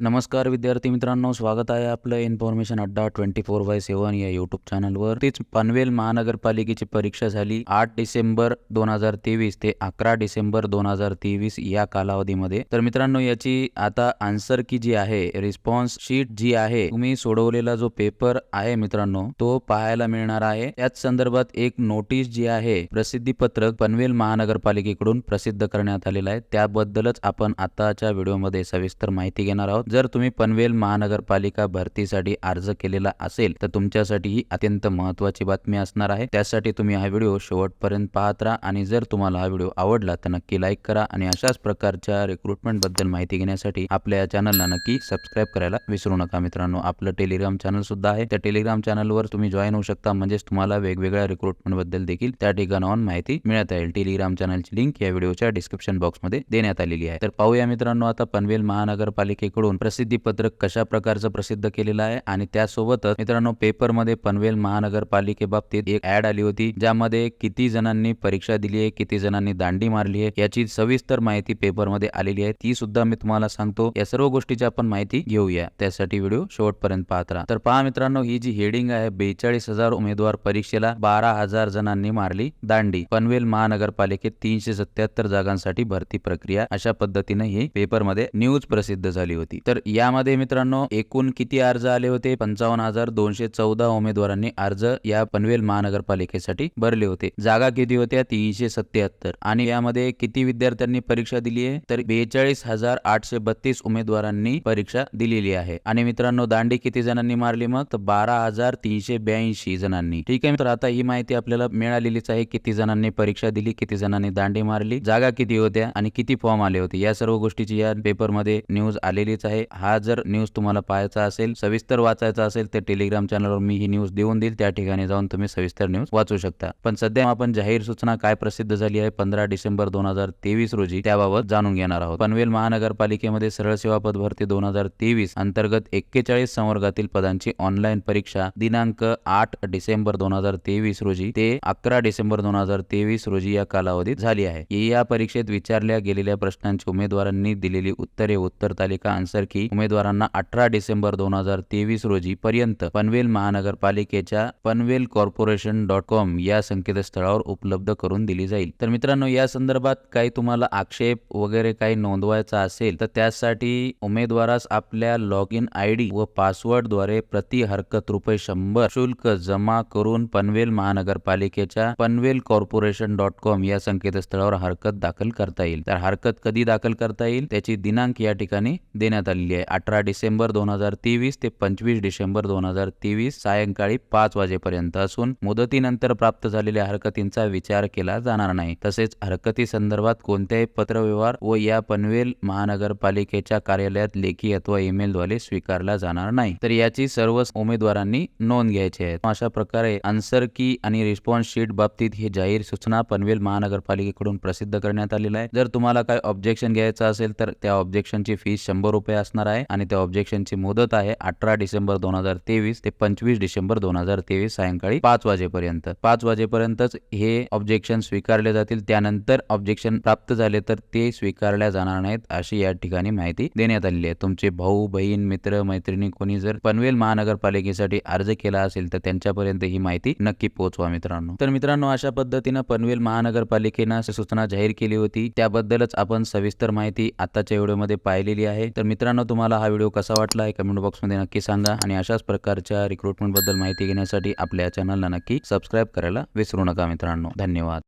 नमस्कार विद्यार्थी मित्रांनो स्वागत आहे आपलं information Adda twenty four by seven या युट्यूब चॅनलवर तीच पनवेल महानगरपालिकेची परीक्षा झाली आठ डिसेंबर दोन हजार तेवीस ते अकरा डिसेंबर दोन हजार तेवीस या कालावधीमध्ये. तर मित्रांनो याची आता आन्सर की जी आहे रिस्पॉन्स शीट जी आहे तुम्ही सोडवलेला जो पेपर आहे मित्रांनो तो पाहायला मिळणार आहे. याच संदर्भात एक नोटीस जी आहे प्रसिद्धी पत्रक पनवेल महानगरपालिकेकडून प्रसिद्ध करण्यात आलेलं आहे. त्याबद्दलच आपण आताच्या व्हिडिओमध्ये सविस्तर माहिती घेणार आहोत. जर तुम्ही पनवेल महानगरपालिका भरतीसाठी अर्ज केलेला असेल तर तुमच्यासाठी ही अत्यंत महत्वाची बातमी असणार आहे. त्यासाठी तुम्ही हा व्हिडिओ शेवटपर्यंत पाहत राहा आणि जर तुम्हाला हा व्हिडिओ आवडला तर नक्की लाईक करा आणि अशाच प्रकारच्या रिक्रुटमेंटबद्दल माहिती घेण्यासाठी आपल्या या चॅनलला नक्की सबस्क्राईब करायला विसरू नका मित्रांनो. आपलं टेलिग्राम चॅनल सुद्धा आहे. त्या टेलिग्राम चॅनलवर तुम्ही जॉईन होऊ शकता. म्हणजेच तुम्हाला वेगवेगळ्या रिक्रुटमेंटबद्दल देखील त्या ठिकाणाहून माहिती मिळत राहील टेलिग्राम चॅनलची लिंक या व्हिडिओच्या डिस्क्रिप्शन बॉक्समध्ये देण्यात आलेली आहे. तर पाहूया मित्रांनो आता पनवेल महानगरपालिकेकडून प्रसिद्धी पत्रक कशा प्रकारचं प्रसिद्ध केलेलं आहे? आणि त्यासोबतच मित्रांनो पेपरमध्ये पनवेल महानगरपालिकेबाबतीत एक ऍड आली होती ज्यामध्ये किती जणांनी परीक्षा दिली आहे किती जणांनी दांडी मारली आहे याची सविस्तर माहिती पेपरमध्ये आलेली आहे. ती सुद्धा मी तुम्हाला सांगतो. या सर्व गोष्टीची आपण माहिती घेऊया. त्यासाठी व्हिडिओ शेवटपर्यंत पाहत राहा. तर पहा मित्रांनो ही जी हेडिंग आहे बेचाळीस हजार उमेदवार परीक्षेला बारा हजार जणांनी मारली दांडी. पनवेल महानगरपालिकेत तीनशे सत्याहत्तर जागांसाठी भरती प्रक्रिया अशा पद्धतीने ही पेपरमध्ये न्यूज प्रसिद्ध झाली होती. तर यामध्ये मित्रांनो एकूण किती अर्ज आले होते? पंचावन्न हजार दोनशे चौदा उमेदवारांनी अर्ज या पनवेल महानगरपालिकेसाठी भरले होते. जागा किती होत्या? तीनशे सत्याहत्तर आणि यामध्ये किती विद्यार्थ्यांनी परीक्षा दिली आहे? तर बेचाळीस हजार आठशे बत्तीस उमेदवारांनी परीक्षा दिलेली आहे. आणि मित्रांनो दांडी किती जणांनी मारली मग? तर बारा हजार तीनशे ब्याऐंशी जणांनी. ठीक आहे मित्र आता ही माहिती आपल्याला मिळालेलीच आहे. किती जणांनी परीक्षा दिली किती जणांनी दांडी मारली जागा किती होत्या आणि किती फॉर्म आले होते? या सर्व गोष्टीची या पेपरमध्ये न्यूज आलेलीच आहे. हा जर न्यूज तुम्हाला पाहायचा असेल सविस्तर वाचायचा असेल तर टेलिग्राम चॅनलवर मी ही न्यूज देऊन देईल. त्या ठिकाणी जाऊन तुम्ही सविस्तर न्यूज वाचू शकता. पण सध्या आपण जाहीर सूचना काय प्रसिद्ध झाली आहे पंधरा डिसेंबर दोन हजार तेवीस रोजी त्याबाबत जाणून घेणार आहोत. पनवेल महानगरपालिकेमध्ये सरळ सेवा पद भरती दोन हजार तेवीस अंतर्गत एक्केचाळीस संवर्गातील पदांची ऑनलाईन परीक्षा दिनांक आठ डिसेंबर दोन हजार तेवीस रोजी ते अकरा डिसेंबर दोन हजार तेवीस रोजी या कालावधीत झाली आहे. या परीक्षेत विचारल्या गेलेल्या प्रश्नांची उमेदवारांनी दिलेली उत्तरे उत्तर तालिका आन्सर की उमेदवारांना अठरा डिसेंबर दोन हजार तेवीस रोजी पर्यंत पनवेल महानगरपालिकेच्या पनवेल कॉर्पोरेशन डॉट कॉम या संकेतस्थळावर उपलब्ध करून दिली जाईल. तर मित्रांनो या संदर्भात काही तुम्हाला आक्षेप वगैरे काही नोंदवायचा असेल तर त्यासाठी उमेदवारास आपल्या लॉग इन आय डी व पासवर्डद्वारे प्रति हरकत रुपये शंभर शुल्क जमा करून पनवेल महानगरपालिकेच्या पनवेल कॉर्पोरेशन डॉट कॉम या संकेतस्थळावर हरकत दाखल करता येईल. तर हरकत कधी दाखल करता येईल? त्याची दिनांक या ठिकाणी देण्यात आली आलेली आहे. अठरा डिसेंबर दोन हजार तेवीस ते पंचवीस डिसेंबर दोन हजार तेवीस सायंकाळी पाच वाजेपर्यंत असून मुदतीनंतर प्राप्त झालेल्या हरकतींचा विचार केला जाणार नाही. तसेच हरकती संदर्भात कोणत्याही पत्रव्यवहार व या पनवेल महानगरपालिकेच्या कार्यालयात लेखी अथवा ईमेल द्वारे स्वीकारला जाणार नाही. तर याची सर्व उमेदवारांनी नोंद घ्यायची आहे. अशा प्रकारे आन्सर की आणि रिस्पॉन्स शीट बाबतीत ही जाहीर सूचना पनवेल महानगरपालिकेकडून प्रसिद्ध करण्यात आलेला आहे. जर तुम्हाला काय ऑब्जेक्शन घ्यायचं असेल तर त्या ऑब्जेक्शनची फी शंभर रुपये असणार आहे आणि त्या ऑब्जेक्शनची मुदत आहे अठरा डिसेंबर दोन हजार तेवीस ते पंचवीस डिसेंबर दोन हजार तेवीस सायंकाळी पाच वाजेपर्यंत. पाच वाजेपर्यंतच हे ऑब्जेक्शन स्वीकारले जातील. त्यानंतर ऑब्जेक्शन प्राप्त झाले तर ते स्वीकारल्या जाणार नाहीत अशी या ठिकाणी माहिती देण्यात आलेली आहे. तुमचे भाऊ बहीण मित्र मैत्रिणी कोणी जर पनवेल महानगरपालिकेसाठी अर्ज केला असेल तर त्यांच्यापर्यंत ही माहिती नक्की पोहोचवा मित्रांनो. तर मित्रांनो अशा पद्धतीनं पनवेल महानगरपालिकेनं सूचना जाहीर केली होती. त्याबद्दलच आपण सविस्तर माहिती आताच्या व्हिडिओमध्ये पाहिलेली आहे. तर मित्रांनो तुम्हाला हा व्हिडिओ कसा वाटला आहे कमेंट बॉक्समध्ये नक्की सांगा आणि अशाच प्रकारच्या रिक्रुटमेंटबद्दल माहिती घेण्यासाठी आपल्या चॅनलला नक्की सबस्क्राईब करायला विसरू नका मित्रांनो. धन्यवाद.